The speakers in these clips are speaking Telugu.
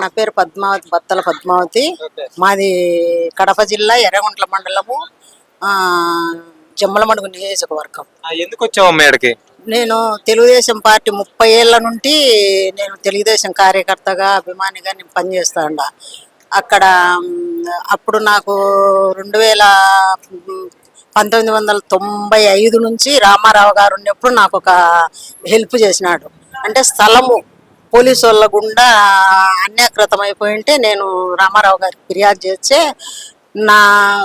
నా పేరు పద్మావతి బత్తల పద్మావతి. మాది కడప జిల్లా ఎర్రగుంట్ల మండలము జమ్మలమడుగు నియోజకవర్గం. ఎందుకు వచ్చావు అమ్మ ఇక్కడికి? నేను తెలుగుదేశం పార్టీ ముప్పై ఏళ్ళ నుండి నేను తెలుగుదేశం కార్యకర్తగా అభిమానిగా నేను పనిచేస్తా ఉండ అక్కడ అప్పుడు నాకు రెండు వేల పంతొమ్మిది వందల తొంభై ఐదు నుంచి రామారావు గారు ఉన్నప్పుడు నాకు ఒక హెల్ప్ చేసినాడు. అంటే స్థలము పోలీసు వాళ్ళ గుండా అన్యాకృతం నేను రామారావు గారికి ఫిర్యాదు చేస్తే నా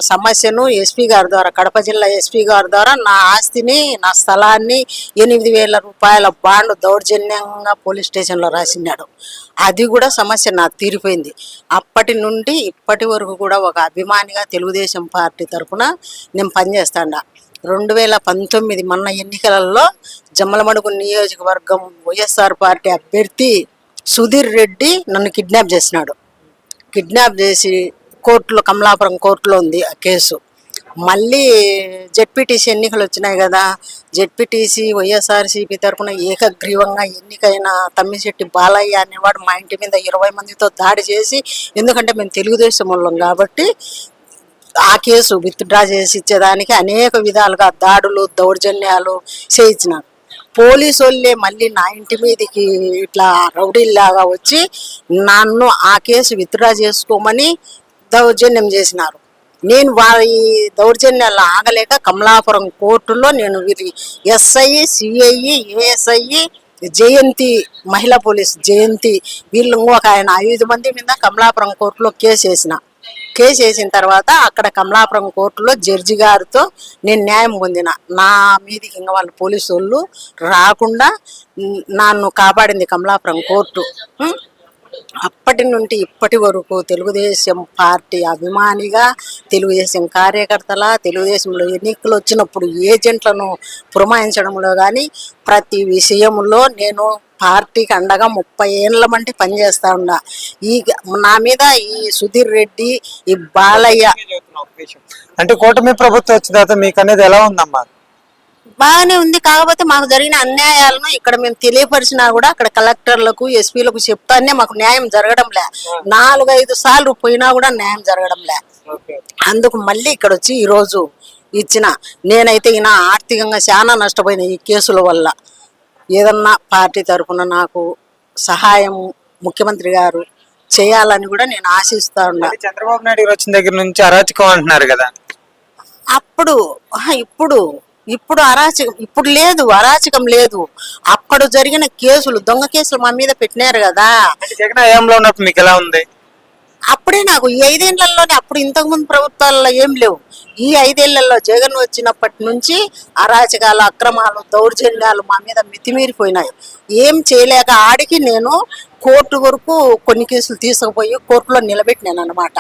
సమస్యను ఎస్పీ గారి ద్వారా కడప జిల్లా ఎస్పీ గారి ద్వారా నా ఆస్తిని నా స్థలాన్ని ఎనిమిది వేల రూపాయల బాండ్ దౌర్జన్యంగా పోలీస్ స్టేషన్లో రాసినాడు అది కూడా సమస్య నాకు తీరిపోయింది. అప్పటి నుండి ఇప్పటి వరకు కూడా ఒక అభిమానిగా తెలుగుదేశం పార్టీ తరఫున నేను పనిచేస్తాడా. రెండు వేల పంతొమ్మిది మొన్న ఎన్నికలలో జమ్మలమడుగు నియోజకవర్గం వైఎస్ఆర్ పార్టీ అభ్యర్థి సుధీర్ రెడ్డి నన్ను కిడ్నాప్ చేసినాడు. కిడ్నాప్ చేసి కోర్టులో కమలాపురం కోర్టులో ఉంది ఆ కేసు. మళ్ళీ జెడ్పీటీసీ ఎన్నికలు వచ్చినాయి కదా. జెడ్పీటీసీ వైఎస్ఆర్సీపీ తరఫున ఏకగ్రీవంగా ఎన్నికైన తమ్మిశెట్టి బాలయ్య అనేవాడు మా ఇంటి మీద ఇరవై మందితో దాడి చేసి ఎందుకంటే మేము తెలుగుదేశం వాళ్ళం కాబట్టి ఆ కేసు విత్డ్రా చేసి ఇచ్చేదానికి అనేక విధాలుగా దాడులు దౌర్జన్యాలు చేయించినారు. పోలీసు వాళ్ళే మళ్ళీ నా ఇంటి మీదకి ఇట్లా రౌడీల్లాగా వచ్చి నన్ను ఆ కేసు విత్డ్రా చేసుకోమని దౌర్జన్యం చేసినారు. నేను వారి దౌర్జన్యాలు ఆగలేక కమలాపురం కోర్టులో నేను వీరి ఎస్ఐ సిఐ ఏఎస్ఐ జయంతి మహిళా పోలీస్ జయంతి వీళ్ళు ఒక ఆయన ఐదు మంది మీద కమలాపురం కోర్టులో కేసు వేసిన. కేసు వేసిన తర్వాత అక్కడ కమలాపురం కోర్టులో జడ్జి గారితో నేను న్యాయం పొందిన. నా మీదకి ఇంకా వాళ్ళ పోలీసు వాళ్ళు రాకుండా నన్ను కాపాడింది కమలాపురం కోర్టు. అప్పటి నుండి ఇప్పటి వరకు తెలుగుదేశం పార్టీ అభిమానిగా తెలుగుదేశం కార్యకర్తల తెలుగుదేశంలో ఎన్నికలు వచ్చినప్పుడు ఏజెంట్లను పురమాయించడంలో కానీ ప్రతి విషయంలో నేను పార్టీకి అండగా ముప్పై ఏళ్ళ మంటి పనిచేస్తా ఉన్నా. ఈ నా మీద ఈ సుధీర్ రెడ్డి ఈ బాలయ్య అంటే కూటమి ప్రభుత్వం వచ్చిన తర్వాత మీకు అనేది ఎలా ఉందమ్మా? బాగానే ఉంది. కాకపోతే మాకు జరిగిన అన్యాయాలను ఇక్కడ మేము తెలియపరిచినా కూడా అక్కడ కలెక్టర్లకు ఎస్పీలకు చెప్తానే మాకు న్యాయం జరగడం లే నాలుగైదు సార్లు పోయినా కూడా న్యాయం జరగడం లే అందుకు మళ్ళీ ఇక్కడ వచ్చి ఈరోజు ఇచ్చిన నేనైతే ఈయన ఆర్థికంగా చాలా నష్టపోయిన ఈ కేసుల వల్ల. ఏదన్నా పార్టీ తరఫున నాకు సహాయం ముఖ్యమంత్రి గారు చేయాలని కూడా నేను ఆశిస్తా ఉన్నా. చంద్రబాబు నాయుడు గారు వచ్చిన దగ్గర నుంచి అరాచకం అంటున్నారు కదా. అప్పుడు ఇప్పుడు ఇప్పుడు అరాచకం ఇప్పుడు లేదు అరాచకం లేదు. అప్పుడు జరిగిన కేసులు దొంగ కేసులు మా మీద పెట్టినారు కదా. జగన్ హయాంలో ఉన్నప్పుడు మీకు ఎలా ఉంది? అప్పుడే నాకు ఐదేళ్ళలోనే అప్పుడు ఇంతకుముందు ప్రభుత్వాల్లో ఏం లేవు. ఈ ఐదేళ్ళలో జగన్ వచ్చినప్పటి నుంచి అరాచకాలు అక్రమాలు దౌర్జన్యాలు మా మీద మితిమీరిపోయినాయి. ఏం చేయలేక ఆడికి నేను కోర్టు వరకు కొన్ని కేసులు తీసుకుపోయి కోర్టులో నిలబెట్టినాను అనమాట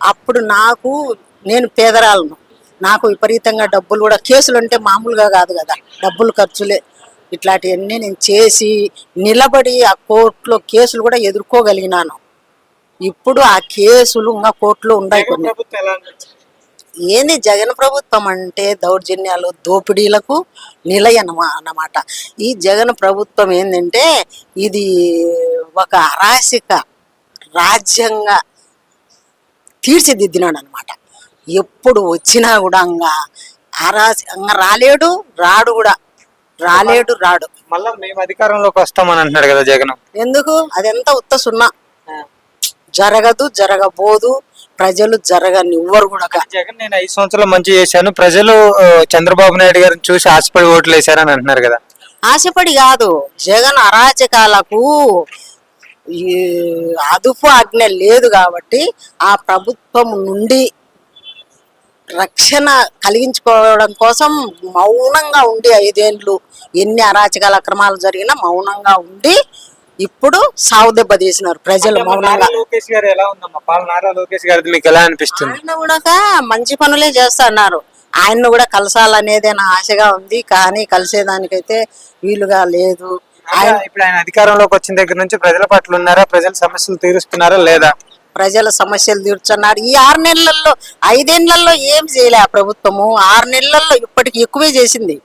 అప్పుడు నాకు నేను పేదరాలను. నాకు విపరీతంగా డబ్బులు కూడా కేసులు అంటే మామూలుగా కాదు కదా డబ్బులు ఖర్చులే. ఇట్లాంటివన్నీ నేను చేసి నిలబడి ఆ కోర్టులో కేసులు కూడా ఎదుర్కోగలిగినాను. ఇప్పుడు ఆ కేసులు ఇంకా కోర్టులో ఉన్నాయి కొన్ని. ఏంది జగన్ ప్రభుత్వం అంటే దౌర్జన్యాలు దోపిడీలకు నిలయనమా అన్నమాట. ఈ జగన్ ప్రభుత్వం ఏంటంటే ఇది ఒక అరాశిక రాజ్యంగా తీర్చిదిద్దినాడు అనమాట ఎప్పుడు వచ్చినా కూడా ఇంకా అరాసి రాలేడు రాడు కూడా. రాలేడు రాడు. మళ్ళా మేము అధికారంలోకి వస్తామని అంటున్నాడు కదా జగన్. ఎందుకు? అదంతా ఉత్త సున్నా. జరగదు జరగబోదు ప్రజలు జరగనివ్వరు కూడా జగన్ నేను ఐదు సంవత్సరాలు మంచి చేశాను. ప్రజలు చంద్రబాబు నాయుడు గారిని చూసి ఆశపడి ఓట్లు వేశారని అంటున్నారు కదా. ఆశపడి కాదు జగన్ అరాచకాలకు ఈ అదుపు ఆజ్ఞ లేదు కాబట్టి ఆ ప్రభుత్వం నుండి రక్షణ కలిగించుకోవడం కోసం మౌనంగా ఉండి ఐదేండ్లు ఎన్ని అరాచకాల అక్రమాలు జరిగినా మౌనంగా ఉండి ఇప్పుడు సావు దెబ్బ తీసినారు ప్రజలు మౌనంగా. లోకేష్ గారు ఎలా ఉందమ్మా? లోకేష్ గారిది మీకు ఎలా అనిపిస్తుంది? ఆయన కూడా మంచి పనులే చేస్తున్నారు. ఆయన్ను కూడా కలసాలనేదే నా ఆశగా ఉంది. కానీ కలిసేదానికైతే వీలుగా లేదు. ఆయన ఇప్పుడు ఆయన అధికారంలోకి వచ్చిన దగ్గర నుంచి ప్రజల పట్ల ఉన్నారా? ప్రజల సమస్యలు తీరుస్తున్నారా లేదా? ప్రజల సమస్యలు తీర్చున్నారు ఈ ఆరు నెలల్లో ఐదేళ్ళలో ఏం చేయలే ఆ ప్రభుత్వము. ఆరు నెలల్లో ఇప్పటికి ఎక్కువే చేసింది.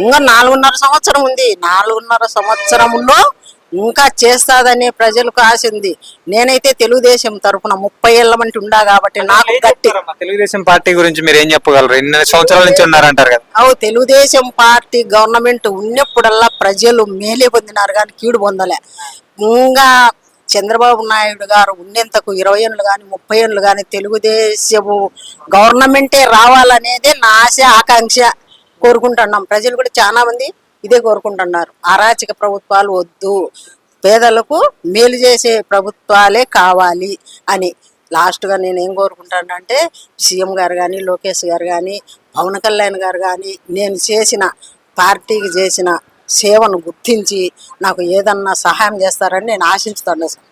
ఇంకా నాలుగున్నర సంవత్సరం ఉంది. నాలుగున్నర సంవత్సరంలో ఇంకా చేస్తాదనే ప్రజలకు ఆశ ఉంది. నేనైతే తెలుగుదేశం తరపున ముప్పై ఏళ్ళ మంటి ఉండా కాబట్టి నాకు గట్టి తెలుగుదేశం పార్టీ గురించి మీరు ఏం చెప్పగలరు? ఇన్ని సంవత్సరాల నుంచి ఉన్నారంటారు కదా? అవు తెలుగుదేశం పార్టీ గవర్నమెంట్ ఉన్నప్పుడల్లా ప్రజలు మేలే పొందినారు కానీ కీడు పొందలే. ఇంకా చంద్రబాబు నాయుడు గారు ఉన్నంతకు ఇరవై ఏళ్ళు కానీ ముప్పై ఏళ్ళు కానీ తెలుగుదేశము గవర్నమెంటే రావాలనేదే నా ఆశ ఆకాంక్ష కోరుకుంటున్నాం. ప్రజలు కూడా చాలా మంది ఇదే కోరుకుంటున్నారు. అరాచక ప్రభుత్వాలు వద్దు. పేదలకు మేలు చేసే ప్రభుత్వాలే కావాలి అని. లాస్ట్గా నేను ఏం కోరుకుంటానంటే సీఎం గారు కానీ లోకేష్ గారు కానీ పవన్ కళ్యాణ్ గారు కానీ నేను చేసిన పార్టీకి చేసిన సేవను గుర్తించి నాకు ఏదన్నా సహాయం చేస్తారని నేను ఆశించుతాను సార్.